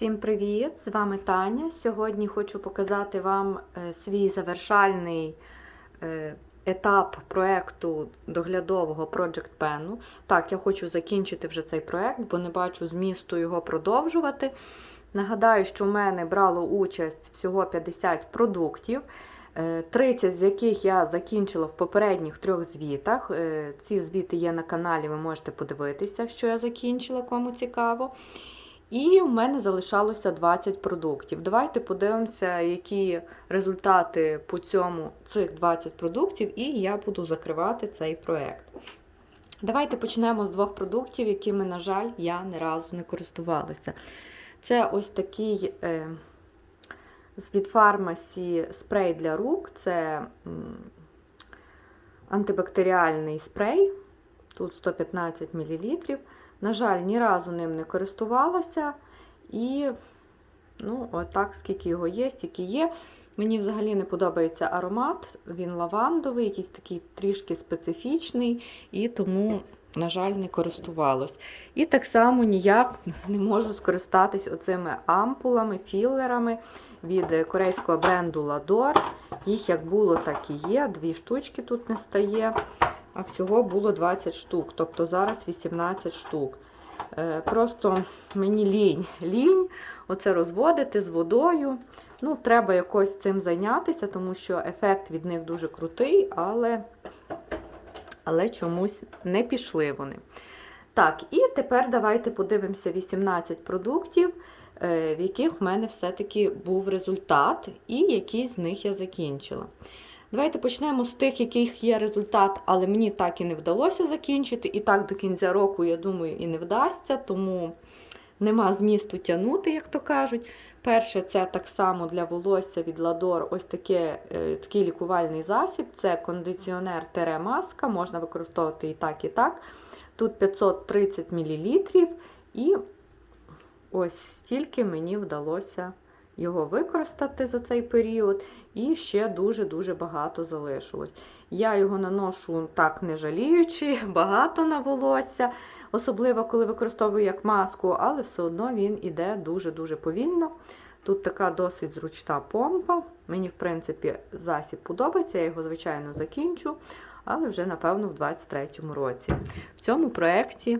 Всім привіт! З вами Таня. Сьогодні хочу показати вам е, свій завершальний е, етап проекту доглядового Project Pen. Так, я хочу закінчити вже цей проект, бо не бачу змісту його продовжувати. Нагадаю, що в мене брало участь всього 50 продуктів, е, 30 з яких я закінчила в попередніх трьох звітах. Е, Ці звіти є на каналі, ви можете подивитися, що я закінчила, кому цікаво. І в мене залишалося 20 продуктів. Давайте подивимося, які результати по цьому цих 20 продуктів, і я буду закривати цей проект. Давайте почнемо з двох продуктів, якими, на жаль, я ні разу не користувалася. Це ось такий е, від фармасі спрей для рук. Це антибактеріальний спрей. Тут 115 мл. На жаль, ні разу ним не користувалася. І, ну, отак, скільки його є, стільки є. Мені взагалі не подобається аромат, він лавандовий, якийсь такий трішки специфічний, і тому, на жаль, не користувалась. І так само ніяк не можу скористатись оцими ампулами, філерами від корейського бренду Lador. Їх як було, так і є. Дві штучки тут не стає а всього було 20 штук, тобто зараз 18 штук. Е, Просто мені лінь, лінь оце розводити з водою. Ну, Треба якось цим зайнятися, тому що ефект від них дуже крутий, але, але чомусь не пішли вони. Так, і тепер давайте подивимося 18 продуктів, е, в яких в мене все-таки був результат, і які з них я закінчила. Давайте почнемо з тих, яких є результат, але мені так і не вдалося закінчити. І так до кінця року, я думаю, і не вдасться, тому нема змісту тягнути, як то кажуть. Перше, це так само для волосся від Ладор ось таке, е, такий лікувальний засіб. Це кондиціонер тере маска, можна використовувати і так, і так. Тут 530 мл, і ось стільки мені вдалося його використати за цей період, і ще дуже-дуже багато залишилось. Я його наношу так не жаліючи, багато на волосся, особливо коли використовую як маску, але все одно він іде дуже-дуже повільно. Тут така досить зручна помпа. Мені, в принципі, засіб подобається, я його, звичайно, закінчу, але вже, напевно, в 2023 році. В цьому проєкті,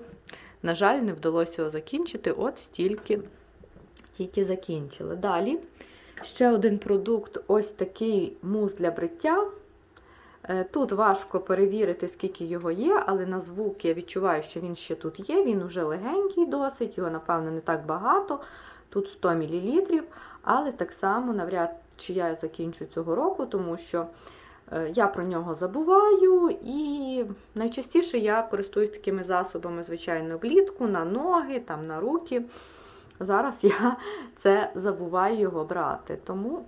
на жаль, не вдалося його закінчити, от стільки тільки закінчили. Далі ще один продукт ось такий мус для бриття. Е, тут важко перевірити, скільки його є, але на звук я відчуваю, що він ще тут є. Він уже легенький досить, його, напевно, не так багато. Тут 100 мл, але так само навряд чи я закінчу цього року, тому що е, я про нього забуваю, і найчастіше я користуюсь такими засобами, звичайно, влітку, на ноги, там, на руки. Зараз я це забуваю його брати, тому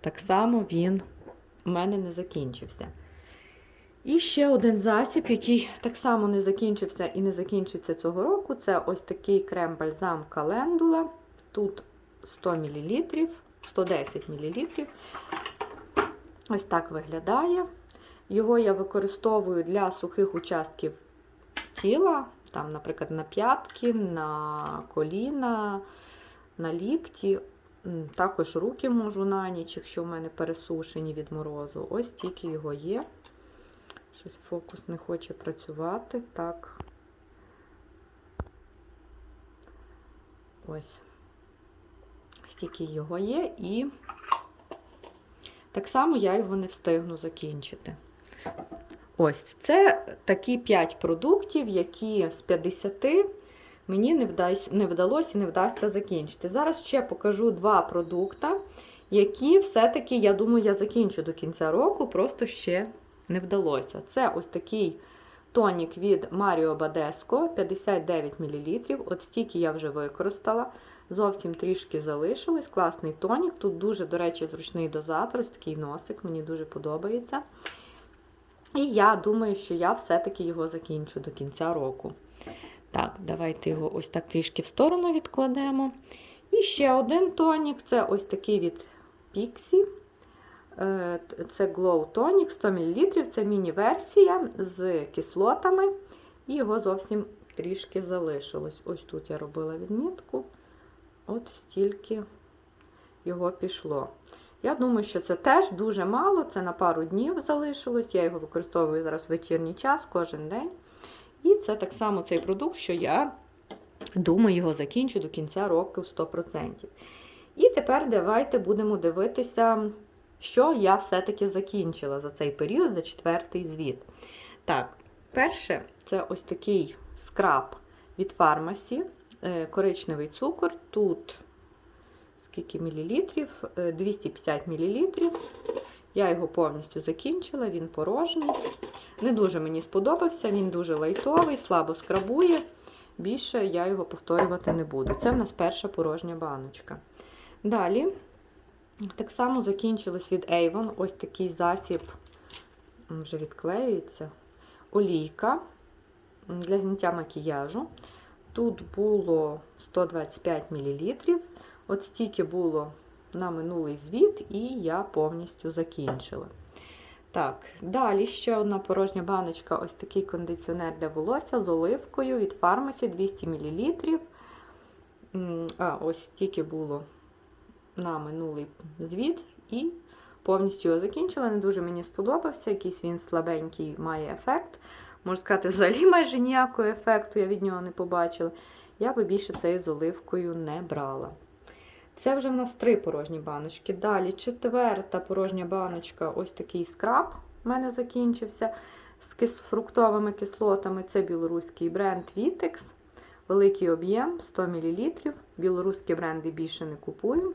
так само він у мене не закінчився. І ще один засіб, який так само не закінчився і не закінчиться цього року, це ось такий крем-бальзам календула. Тут 100 мл, 110 мл. Ось так виглядає. Його я використовую для сухих участків тіла, там, наприклад, на п'ятки, на коліна, на лікті. Також руки можу на ніч, якщо в мене пересушені від морозу. Ось тільки його є. Щось фокус не хоче працювати. Так. Ось. Стільки його є, і так само я його не встигну закінчити. Ось, це такі 5 продуктів, які з 50 мені не, вдасть, не вдалося і не вдасться закінчити. Зараз ще покажу два продукти, які все-таки, я думаю, я закінчу до кінця року, просто ще не вдалося. Це ось такий тонік від Mario Badesco 59 мл. От стільки я вже використала. Зовсім трішки залишилось. Класний тонік. Тут дуже, до речі, зручний дозатор, ось такий носик, мені дуже подобається. І я думаю, що я все-таки його закінчу до кінця року. Так, давайте його ось так трішки в сторону відкладемо. І ще один тонік це ось такий від Pixie. Е, це Glow Tonic 100 мл, це міні-версія з кислотами. І його зовсім трішки залишилось. Ось тут я робила відмітку. от стільки його пішло. Я думаю, що це теж дуже мало, це на пару днів залишилось. Я його використовую зараз в вечірній час кожен день. І це так само цей продукт, що я думаю, його закінчу до кінця року 100%. І тепер давайте будемо дивитися, що я все-таки закінчила за цей період, за четвертий звіт. Так, перше, це ось такий скраб від фармасі, е, коричневий цукор. Тут скільки мілілітрів? Е, 250 мілілітрів. Я його повністю закінчила, він порожній. Не дуже мені сподобався, він дуже лайтовий, слабо скрабує. Більше я його повторювати не буду. Це в нас перша порожня баночка. Далі, так само закінчилось від Avon ось такий засіб, вже відклеюється, олійка для зняття макіяжу. Тут було 125 мл. От стільки було на минулий звіт, і я повністю закінчила. Так, далі ще одна порожня баночка, ось такий кондиціонер для волосся з оливкою від фармасі 200 мл. А, ось стільки було на минулий звіт і повністю його закінчила. Не дуже мені сподобався, якийсь він слабенький має ефект. Можна сказати, взагалі майже ніякого ефекту я від нього не побачила. Я би більше цей з оливкою не брала. Це вже в нас три порожні баночки. Далі четверта порожня баночка, ось такий скраб в мене закінчився з фруктовими кислотами. Це білоруський бренд Vitex. Великий об'єм 100 мл. Білоруські бренди більше не купую.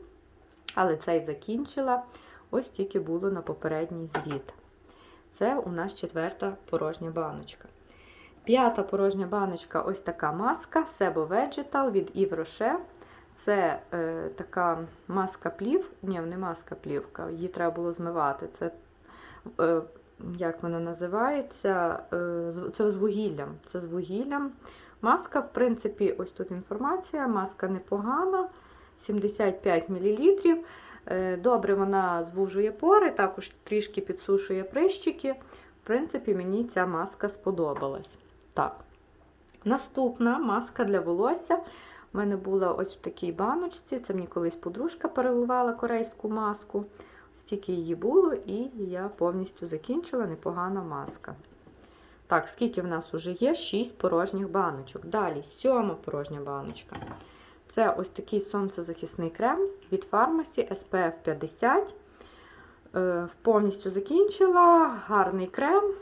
Але цей закінчила. Ось тільки було на попередній звіт. Це у нас четверта порожня баночка. П'ята порожня баночка ось така маска Sebo Vegetal від Yves Rocher. Це е, така маска плів. Ні, не маска плівка, її треба було змивати. Це, е, як вона називається? Е, це з вугіллям. Це з вугіллям. Маска, в принципі, ось тут інформація. Маска непогана, 75 мл. Е, Добре, вона звужує пори, також трішки підсушує прищики. В принципі, мені ця маска сподобалась. Так. Наступна маска для волосся. У мене була ось в такій баночці. Це мені колись подружка переливала корейську маску. Стільки її було, і я повністю закінчила непогана маска. Так, скільки в нас вже є? 6 порожніх баночок. Далі, сьома порожня баночка. Це ось такий сонцезахисний крем від фармасі SPF 50. Е, Повністю закінчила. Гарний крем.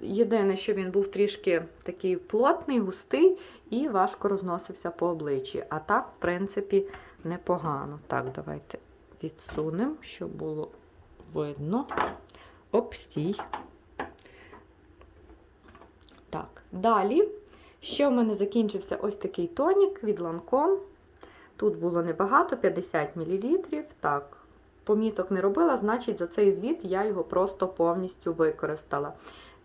Єдине, що він був трішки такий плотний, густий і важко розносився по обличчі. А так, в принципі, непогано. Так, давайте відсунемо, щоб було видно. Оп, стій. Так, далі. Ще в мене закінчився ось такий тонік від Lancome. Тут було небагато, 50 мл. Так, поміток не робила, значить, за цей звіт я його просто повністю використала.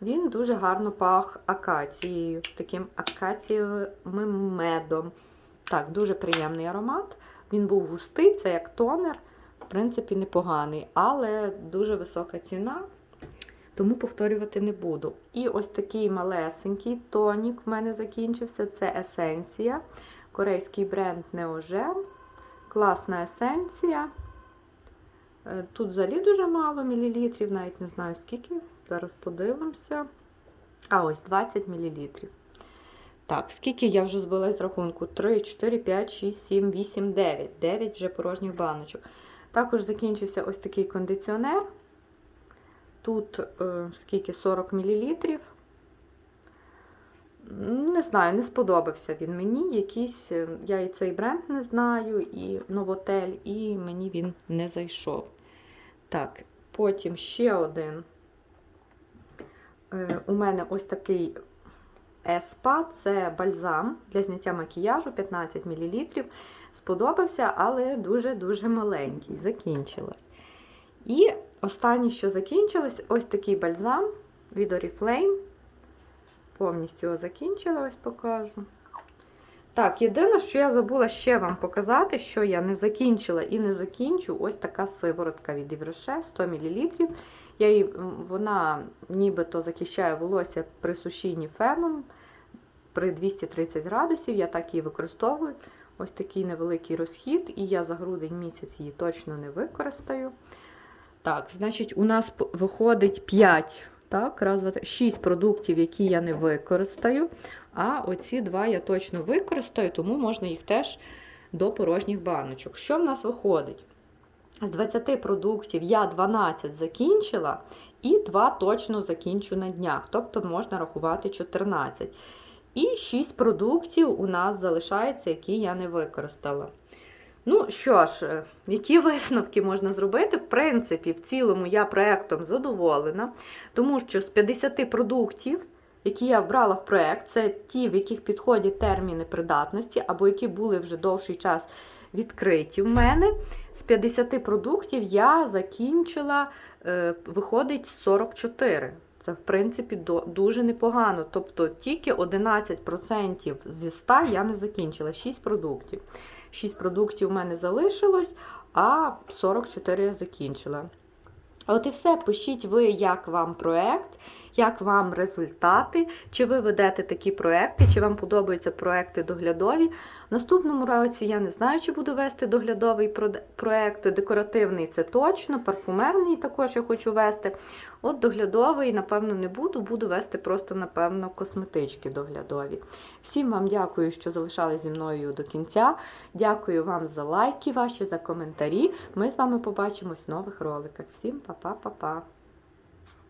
Він дуже гарно пах акацією, таким акацієвим медом. Так, дуже приємний аромат. Він був густий, це як тонер, в принципі, непоганий, але дуже висока ціна, тому повторювати не буду. І ось такий малесенький тонік в мене закінчився. Це есенція. Корейський бренд Neogen. Класна есенція. Е, Тут взагалі дуже мало мілілітрів, навіть не знаю скільки. Зараз подивимося. А ось 20 мілілітрів. Так, скільки я вже збила з рахунку? 3, 4, 5, 6, 7, 8, 9. 9 вже порожніх баночок. Також закінчився ось такий кондиціонер. Тут е, скільки 40 мл. Не знаю, не сподобався він мені. Якийсь, е, я і цей бренд не знаю, і Новотель, і мені він не зайшов. Так, потім ще один. Е, У мене ось такий Еспа, це бальзам для зняття макіяжу 15 мл. Сподобався, але дуже-дуже маленький. Закінчила. І останнє, що закінчилось, ось такий бальзам від Oriflame. Повністю його закінчила, ось покажу. Так, єдине, що я забула ще вам показати, що я не закінчила і не закінчу, ось така сиворотка від Євроше 100 мл. Я її, вона нібито захищає волосся при сушінні феном при 230 градусів. Я так її використовую. Ось такий невеликий розхід, і я за грудень місяць її точно не використаю. Так, значить, у нас виходить 5, так, раз, два, 6 продуктів, які я не використаю. А оці два я точно використаю, тому можна їх теж до порожніх баночок. Що в нас виходить? З 20 продуктів я 12 закінчила, і 2 точно закінчу на днях, тобто можна рахувати 14. І 6 продуктів у нас залишається, які я не використала. Ну що ж, е, які висновки можна зробити? В принципі, в цілому я проектом задоволена, тому що з 50 продуктів, які я вбрала в проект, це ті, в яких підходять терміни придатності, або які були вже довший час відкриті в мене. З 50 продуктів я закінчила, е, виходить 44. Це, в принципі, дуже непогано. Тобто тільки 11% зі 100 я не закінчила, 6 продуктів. 6 продуктів у мене залишилось, а 44 я закінчила. От і все. Пишіть ви, як вам проект, як вам результати, чи ви ведете такі проекти, чи вам подобаються проекти доглядові. В наступному році я не знаю, чи буду вести доглядовий проект. Декоративний це точно, парфумерний також я хочу вести. От доглядовий, напевно, не буду, буду вести просто, напевно, косметички доглядові. Всім вам дякую, що залишались зі мною до кінця. Дякую вам за лайки ваші, за коментарі. Ми з вами побачимось в нових роликах. Всім па-па-па-па!